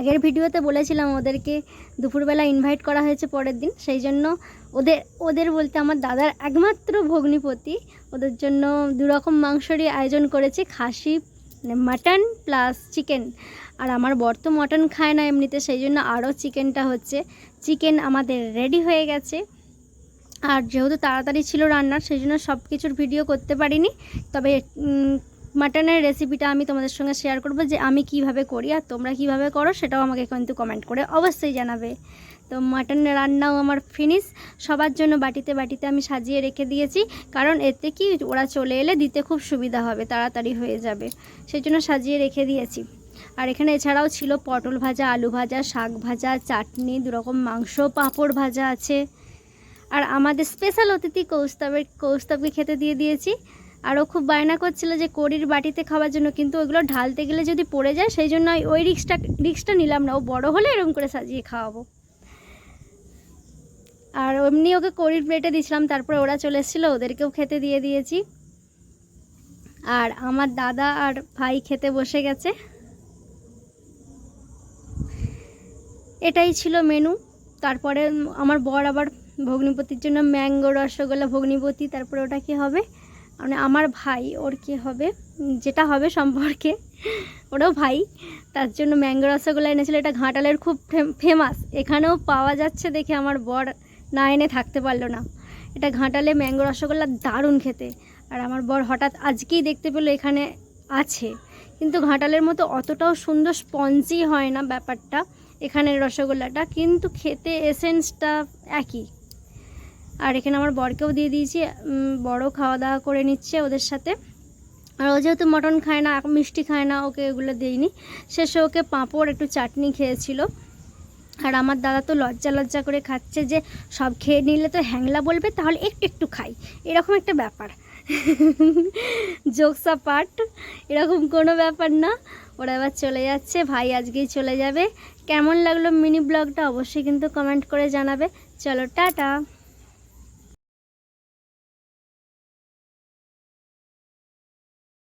আগের ভিডিওতে বলেছিলাম ওদেরকে দুপুরবেলা ইনভাইট করা হয়েছে পরের দিন, সেই জন্য ওদের ওদের বলতে আমার দাদার একমাত্র ভগ্নিপতি, ওদের জন্য দুরকম মাংসরই আয়োজন করেছে খাসি মানে মাটন প্লাস চিকেন আর আমার বর তো মটন খায় না এমনিতে, সেই জন্য আরও চিকেনটা হচ্ছে। চিকেন আমাদের রেডি হয়ে গেছে। আর যেহেতু তাড়াতাড়ি ছিল রান্নার, সেই জন্য সব কিছুর ভিডিও করতে পারিনি। তবে মাটনের রেসিপিটা আমি তোমাদের সঙ্গে শেয়ার করব যে আমি কীভাবে করি আর তোমরা কীভাবে করো সেটাও আমাকে কিন্তু কমেন্ট করে অবশ্যই জানাবে। তো মাটন রান্নাও আমার ফিনিশ সবার জন্য বাটিতে বাটিতে আমি সাজিয়ে রেখে দিয়েছি, কারণ এতে কি ওরা চলে এলে দিতে খুব সুবিধা হবে, তাড়াতাড়ি হয়ে যাবে সেই জন্য সাজিয়ে রেখে দিয়েছি। আর এখানে এছাড়াও ছিল পটল ভাজা, আলু ভাজা, শাক ভাজা, চাটনি, দুরকম মাংস, পাঁপড় ভাজা আছে। আর আমাদের স্পেশাল অতিথি কৌস্তবের কৌস্তবকে খেতে দিয়ে দিয়েছি আর ও খুব বায়না করছিল যে কড়ির বাটিতে খাওয়ার জন্য, কিন্তু ওইগুলো ঢালতে গেলে যদি পড়ে যায়, সেই জন্য ওই- রিক্সটা রিক্সটা নিলাম না। ও বড় হলে এরকম করে সাজিয়ে খাওয়াবো। আর এমনি ওকে কড়ির প্লেটে দিয়েছিলাম তারপরে ওরা চলে এসেছিল, ওদেরকেও খেতে দিয়ে দিয়েছি। আর আমার দাদা আর ভাই খেতে বসে গেছে। এটাই ছিল মেনু তারপরে আমার বর আবার ভগ্নিপতির জন্য ম্যাঙ্গো, রসগোল্লা, ভগ্নিপতি, তারপরে ওটা কি হবে? মানে আমার ভাই, ওর কি হবে? যেটা হবে সম্পর্কে, ওরাও ভাই। তার জন্য ম্যাঙ্গো রসগোল্লা এনেছিল, এটা ঘাটালের খুব ফেমাস এখানেও পাওয়া যাচ্ছে দেখে আমার বর না এনে থাকতে পারল না। এটা ঘাটালে ম্যাঙ্গো রসগোল্লা দারুণ খেতে। আর আমার বর হঠাৎ আজকেই দেখতে পেল এখানে আছে। কিন্তু ঘাটালের মতো অতটাও সুন্দর স্পঞ্জি হয় না ব্যাপারটা, এখানের রসগোল্লাটা। কিন্তু খেতে এসেন্সটা একই। আর এখানে আমার বরকেও দিয়ে দিয়েছি বড় খাওয়া দাওয়া করে নিচ্ছে ওদের সাথে। আর ও যেহেতু মটন খায় না, মিষ্টি খায় না, ওকে এগুলো দিইনি। শেষে ওকে পাঁপড়, একটু চাটনি খেয়েছিল। আর আমার দাদা তো লজ্জা লজ্জা করে খাচ্ছে যে, সব খেয়ে নিলে তো হ্যাংলা বলবে, তাহলে একটু একটু খাই। এরকম একটা ব্যাপার। জোকসা পার্ট এরকম কোনো ব্যাপার না। ওরা এবার চলে যাচ্ছে, ভাই আজকেই চলে যাবে। কেমন লাগল মিনি ব্লগটা অবশ্যই কিন্তু কমেন্ট করে জানাবে। চলো, টাটা।